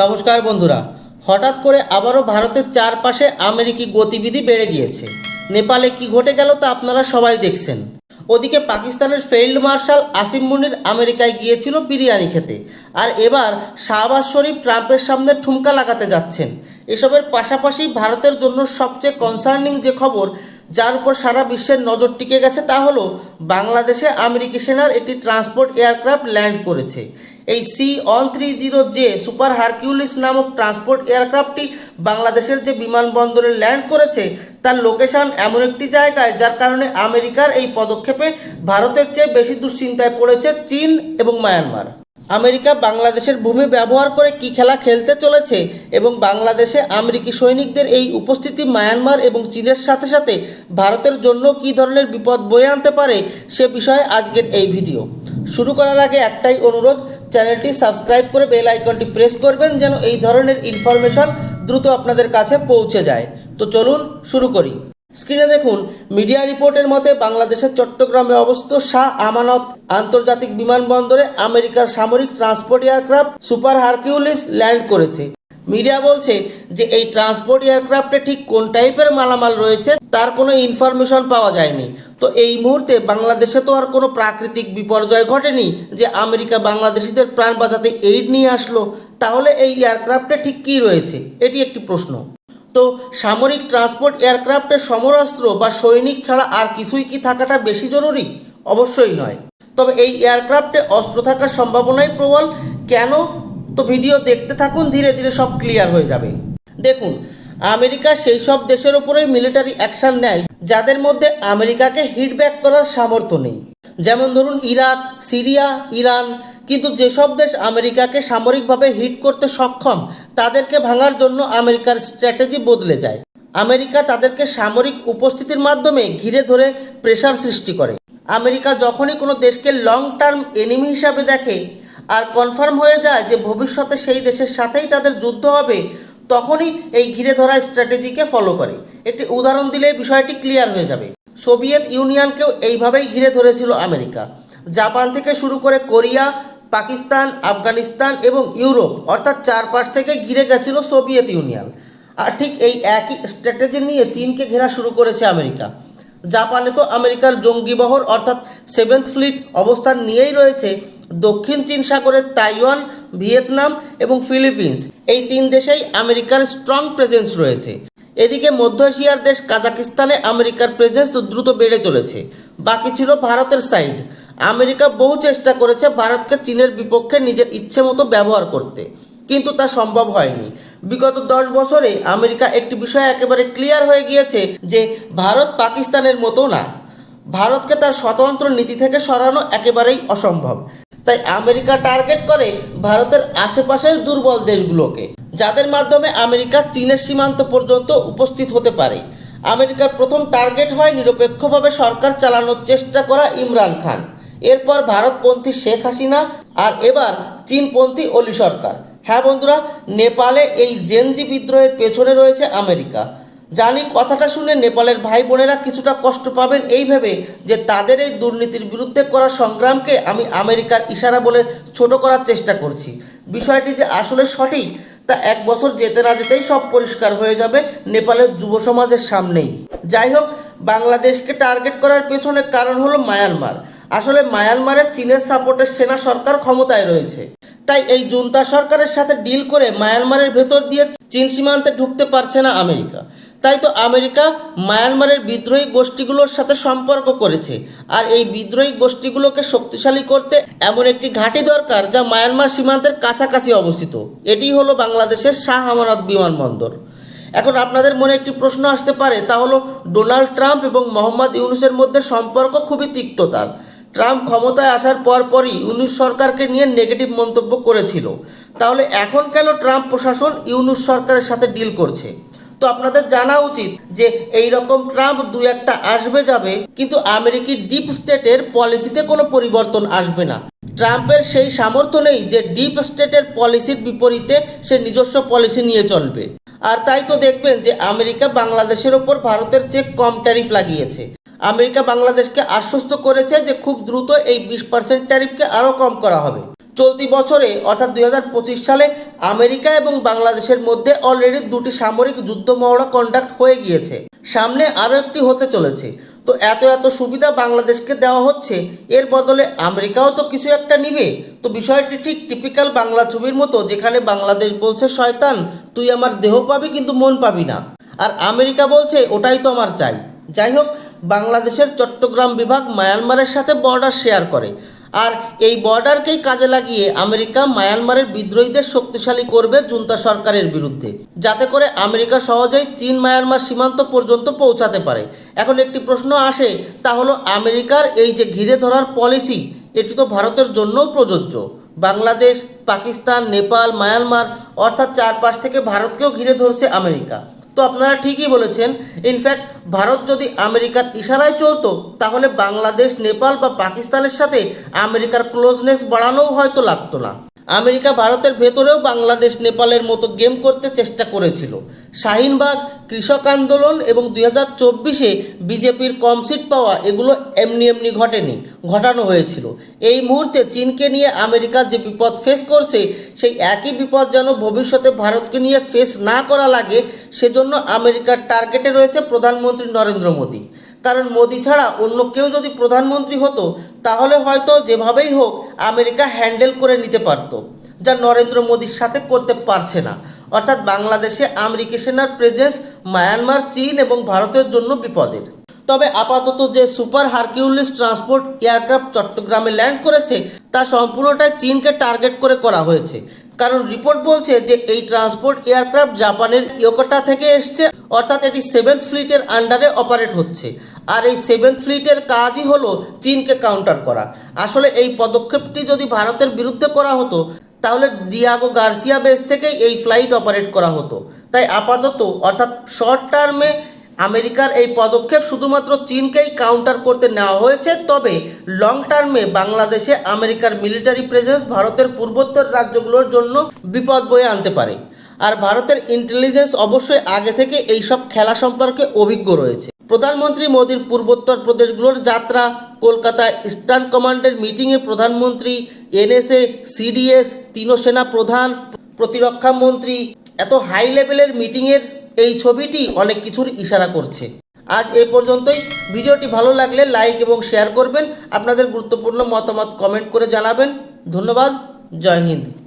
নমস্কার বন্ধুরা। হঠাৎ করে আবারও ভারতের চারপাশে আমেরিকি গতিবিধি বেড়ে গিয়েছে। নেপালে কি ঘটে গেল তা আপনারা সবাই দেখছেন। ওদিকে পাকিস্তানের ফিল্ড মার্শাল আসিম মুনির আমেরিকায় গিয়েছিল বিরিয়ানি খেতে। আর এবার শাহবাজ শরীফ ট্রাম্পের সামনে ঠুমকা লাগাতে যাচ্ছেন। এসবের পাশাপাশি ভারতের জন্য সবচেয়ে কনসার্নিং যে খবর, যার উপর সারা বিশ্বের নজর টিকে গেছে তা হলো, বাংলাদেশে আমেরিকি সেনার একটি ট্রান্সপোর্ট এয়ারক্রাফট ল্যান্ড করেছে। এই C one three zero J super Hercules নামক ট্রান্সপোর্ট এয়ারক্রাফটটি বাংলাদেশের যে বিমানবন্দরে ল্যান্ড করেছে, তার লোকেশন এমন একটি জায়গায় যার কারণে আমেরিকার এই পদক্ষেপে ভারতের চেয়ে বেশি দুশ্চিন্তায় পড়েছে চীন এবং মায়ানমার। আমেরিকা বাংলাদেশের ভূমি ব্যবহার করে কি খেলা খেলতে চলেছে এবং বাংলাদেশে আমেরিকি সৈনিকদের এই উপস্থিতি মায়ানমার এবং চীনের সাথে সাথে ভারতের জন্য কী ধরনের বিপদ বয়ে আনতে পারে সে বিষয়ে আজকের এই ভিডিও। শুরু করার আগে একটাই অনুরোধ চ্যানেলটি সাবস্ক্রাইব করে বেল আইকনটি প্রেস করবেন যেন এই ধরনের ইনফরমেশন দ্রুত আপনাদের কাছে পৌঁছে যায়। তো চলুন শুরু করি। স্ক্রিনে দেখুন মিডিয়া রিপোর্টের মতে বাংলাদেশের চট্টগ্রামে অবস্থিত শাহ আমানত আন্তর্জাতিক বিমানবন্দরে আমেরিকার সামরিক transport aircraft super Hercules land করেছে। মিডিয়া বলছে যে এই ট্রান্সপোর্ট এয়ারক্রাফটে ঠিক কোন টাইপের মালামাল রয়েছে তার কোনো ইনফরমেশন পাওয়া যায়নি। তো এই মুহূর্তে বাংলাদেশে তো আর কোনো প্রাকৃতিক বিপর্যয় ঘটেনি যে আমেরিকা বাংলাদেশিদের প্রাণ বাঁচাতে এইড নিয়ে আসলো। তাহলে এই এয়ারক্রাফটে ঠিক কী রয়েছে? এটি একটি প্রশ্ন। তো সামরিক ট্রান্সপোর্ট এয়ারক্রাফটের সমরাস্ত্র বা সৈনিক ছাড়া আর কিছুই কি থাকাটা বেশি জরুরি? অবশ্যই নয়। তবে এই এয়ারক্রাফটে অস্ত্র থাকার সম্ভাবনাই প্রবল। কেন তো ভিডিও দেখতে থাকুন, ধীরে ধীরে সব ক্লিয়ার হয়ে যাবে। দেখুন, আমেরিকা সেই সব দেশের ওপরেই মিলিটারি অ্যাকশন নেয়, যাদের মধ্যে আমেরিকাকে হিটব্যাক করার সামর্থ্য নেই। যেমন ধরুন ইরাক, সিরিয়া, ইরান, কিন্তু যেসব দেশ আমেরিকাকে সামরিকভাবে হিট করতে সক্ষম, তাদেরকে ভাঙার জন্য আমেরিকার স্ট্র্যাটেজি বদলে যায়। আমেরিকা তাদেরকে সামরিক উপস্থিতির মাধ্যমে ঘিরে ধরে প্রেশার সৃষ্টি করে। আমেরিকা যখনই কোনো দেশকে লং টার্ম এনিমি হিসাবে দেখে আর কনফার্ম হয়ে যায় যে ভবিষ্যতে সেই দেশের সাথেই তাদের যুদ্ধ হবে, তখনই এই ঘিরে ধরা স্ট্র্যাটেজিকে ফলো করে। একটি উদাহরণ দিলে বিষয়টি ক্লিয়ার হয়ে যাবে। সোভিয়েত ইউনিয়নকেও এইভাবেই ঘিরে ধরেছিল আমেরিকা। জাপান থেকে শুরু করে কোরিয়া, পাকিস্তান, আফগানিস্তান এবং ইউরোপ, অর্থাৎ চারপাশ থেকে ঘিরে গেছিল সোভিয়েত ইউনিয়ন আর ঠিক এই একই স্ট্র্যাটেজি নিয়ে চীনকে ঘেরা শুরু করেছে আমেরিকা। জাপানে তো আমেরিকার জঙ্গিবহর, অর্থাৎ সেভেন্থ ফ্লিট অবস্থান নিয়েই রয়েছে দক্ষিণ চীন সাগরের তাইওয়ান, ভিয়েতনাম এবং ফিলিপিন্স। এই তিন দেশেই আমেরিকার স্ট্রং প্রেজেন্স রয়েছে। এদিকে মধ্য এশিয়ার দেশ কাজাকিস্তানে আমেরিকার প্রেজেন্স দ্রুত বেড়ে চলেছে। বাকি ছিল ভারতের সাইড আমেরিকা বহু চেষ্টা করেছে ভারতকে চীনের বিপক্ষে নিজের ইচ্ছে মতো ব্যবহার করতে। কিন্তু তা সম্ভব হয়নি। বিগত দশ বছরে আমেরিকা একটি বিষয় একেবারে ক্লিয়ার হয়ে গিয়েছে যে ভারত পাকিস্তানের মতো না। ভারতকে তার স্বতন্ত্র নীতি থেকে সরানো একেবারেই অসম্ভব। তাই আমেরিকা টার্গেট করে ভারতের আশেপাশের দুর্বল দেশগুলোকে, যাদের মাধ্যমে আমেরিকা চীনের সীমান্ত পর্যন্ত উপস্থিত হতে পারে। আমেরিকার প্রথম টার্গেট হয় নিরপেক্ষভাবে সরকার চালানোর চেষ্টা করা ইমরান খান। এরপর ভারতপন্থী শেখ হাসিনা আর এবার চীনপন্থী অলি সরকার। হ্যাঁ বন্ধুরা, নেপালে এই জেনজি বিদ্রোহের পেছনে রয়েছে আমেরিকা। জানি কথাটা শুনে নেপালের ভাই বোনেরা কিছুটা কষ্ট পাবেন এই ভেবে যে তাদের এই দুর্নীতির বিরুদ্ধে করা সংগ্রামকে আমি আমেরিকার ইশারা বলে ছোট করার চেষ্টা করছি। বিষয়টি যে আসলে সঠিক, তা এক বছর যেতে না যেতেই সব পরিষ্কার হয়ে যাবে নেপালের যুব সমাজের সামনেই। যাই হোক, বাংলাদেশকে টার্গেট করার পেছনে কারণ হলো মায়ানমার। আসলে মায়ানমারে চীনের সাপোর্টের সেনা সরকার ক্ষমতায় রয়েছে। তাই এই জুন্তা সরকারের সাথে ডিল করে মায়ানমারের ভেতর দিয়ে চীন সীমান্তে ঢুকতে পারছে না আমেরিকা। তাই তো আমেরিকা মায়ানমারের বিদ্রোহী গোষ্ঠীগুলোর সাথে সম্পর্ক করেছে। আর এই বিদ্রোহী গোষ্ঠীগুলোকে শক্তিশালী করতে এমন একটি ঘাঁটি দরকার যা মায়ানমার সীমান্তের কাছাকাছি অবস্থিত। এটি হলো বাংলাদেশের শাহ আমানত বিমানবন্দর। এখন আপনাদের মনে একটি প্রশ্ন আসতে পারে, তা হলো ডোনাল্ড ট্রাম্প এবং মোহাম্মদ ইউনুসের মধ্যে সম্পর্ক খুবই তিক্ততার। ট্রাম্প ক্ষমতায় আসার পরপরই ইউনুস সরকারকে নিয়ে নেগেটিভ মন্তব্য করেছিল। তাহলে এখন কেন ট্রাম্প প্রশাসন ইউনুস সরকারের সাথে ডিল করছে? তো আপনাদের জানা উচিত যে এই রকম ট্রাম্প দু একটা আসবে যাবে, কিন্তু আমেরিকি ডিপ স্টেটের পলিসিতে কোনো পরিবর্তন আসবে না। ট্রাম্পের সেই সামর্থ্য নেই যে ডিপ স্টেটের পলিসির বিপরীতে সে নিজস্ব পলিসি নিয়ে চলবে। আর তাই তো দেখবেন যে আমেরিকা বাংলাদেশের ওপর ভারতের চেয়ে কম ট্যারিফ লাগিয়েছে। আমেরিকা বাংলাদেশকে আশ্বস্ত করেছে যে খুব দ্রুত এই বিশ পার্সেন্ট ট্যারিফকে আরও কম করা হবে। চলতি বছরে, অর্থাৎ দুই হাজার পঁচিশ সালে, আমেরিকা এবং বাংলাদেশের মধ্যে অলরেডি দুটি সামরিক যুদ্ধ মহড়া কন্ডাক্ট হয়ে গিয়েছে। সামনে আরও একটি হতে চলেছে। তো এত এত সুবিধা বাংলাদেশকে দেওয়া হচ্ছে, এর বদলে আমেরিকাও তো কিছু একটা নিবে। তো বিষয়টি ঠিক টিপিক্যাল বাংলা ছবির মতো, যেখানে বাংলাদেশ বলছে, শয়তান, তুই আমার দেহ পাবি কিন্তু মন পাবি না। আর আমেরিকা বলছে, ওটাই তো আমার চাই। যাই হোক, বাংলাদেশের চট্টগ্রাম বিভাগ মায়ানমারের সাথে বর্ডার শেয়ার করে। আর এই বর্ডারকেই কাজে লাগিয়ে আমেরিকা মায়ানমারের বিদ্রোহীদের শক্তিশালী করবে জুন্তা সরকারের বিরুদ্ধে, যাতে করে আমেরিকা সহজেই চীন মায়ানমার সীমান্ত পর্যন্ত পৌঁছাতে পারে। এখন একটি প্রশ্ন আসে, তা হলো আমেরিকার এই যে ঘিরে ধরার পলিসি, এটি তো ভারতের জন্যও প্রযোজ্য। বাংলাদেশ, পাকিস্তান, নেপাল, মায়ানমার, অর্থাৎ চারপাশ থেকে ভারতকেও ঘিরে ধরছে আমেরিকা। তো আপনারা ঠিকই বলেছেন। ইনফ্যাক্ট ভারত যদি আমেরিকার ইশারায় চলত, তাহলে বাংলাদেশ, নেপাল বা পাকিস্তানের সাথে আমেরিকার ক্লোজনেস বাড়ানোও হয়তো লাগতো না। আমেরিকা ভারতের ভেতরেও বাংলাদেশ, নেপালের মতো গেম করতে চেষ্টা করেছিল। শাহিনবাগ কৃষক আন্দোলন এবং দুই হাজার চব্বিশে বিজেপির কম সিট পাওয়া এগুলো এমনি এমনি ঘটেনি, ঘটানো হয়েছিল। এই মুহূর্তে চীনকে নিয়ে আমেরিকা যে বিপদ ফেস করছে, সেই একই বিপদ যেন ভবিষ্যতে ভারতকে নিয়ে ফেস না করা লাগে, সেজন্য আমেরিকার টার্গেটে রয়েছে প্রধানমন্ত্রী নরেন্দ্র মোদী। কারণ মোদি ছাড়া অন্য কেউ যদি প্রধানমন্ত্রী হতো, তাহলে হয়তো যেভাবেই হোক আমেরিকা হ্যান্ডেল করে নিতে পারত, যা নরেন্দ্র মোদীর সাথে করতে পারছে না। অর্থাৎ বাংলাদেশে আমেরিকা সেনার প্রেজেন্স মায়ানমার, চীন এবং ভারতের জন্য বিপদের। তবে আপাতত যে সুপার হারকিউলিস ট্রান্সপোর্ট এয়ারক্রাফট চট্টগ্রামে ল্যান্ড করেছে, তা সম্পূর্ণটাই চীনকে টার্গেট করে করা হয়েছে। কারণ রিপোর্ট বলছে যে এই ট্রান্সপোর্ট এয়ারক্রাফট জাপানের ইয়োকোটা থেকে এসছে, অর্থাৎ এটি সেভেন্থ ফ্লিটের আন্ডারে অপারেট হচ্ছে। আর এই সেভেন্থ ফ্লিটের কাজই হলো চীনকে কাউন্টার করা। আসলে এই পদক্ষেপটি যদি ভারতের বিরুদ্ধে করা হতো, তাহলে ডিয়াগো গার্সিয়া বেস থেকেই এই ফ্লাইট অপারেট করা হতো। তাই আপাতত, অর্থাৎ শর্ট টার্মে আমেরিকার এই পদক্ষেপ শুধুমাত্র চীনকেই কাউন্টার করতে নেওয়া হয়েছে, তবে লং টার্মে বাংলাদেশে আমেরিকার মিলিটারি প্রেজেন্স ভারতের পূর্বোত্তর রাজ্যগুলোর জন্য বিপদ বয়ে আনতে পারে। আর ভারতের ইন্টেলিজেন্স অবশ্যই আগে থেকে এই সব খেলা সম্পর্কে অভিজ্ঞ রয়েছে। প্রধানমন্ত্রী মোদীর পূর্বোত্তর প্রদেশগুলোর যাত্রা, কলকাতা ইস্টার্ন কমান্ডের মিটিংয়ে প্রধানমন্ত্রী, এনএসএ, সিডিএস তিনসেনা প্রধান, প্রতিরক্ষা মন্ত্রী, এত হাই লেভেলের মিটিংয়ের এই ছবিটি অনেক কিছুর ইশারা করছে। আজ এ পর্যন্তই। ভিডিওটি ভালো লাগলে লাইক এবং শেয়ার করবেন। আপনাদের গুরুত্বপূর্ণ মতামত কমেন্ট করে জানাবেন। ধন্যবাদ। জয় হিন্দ।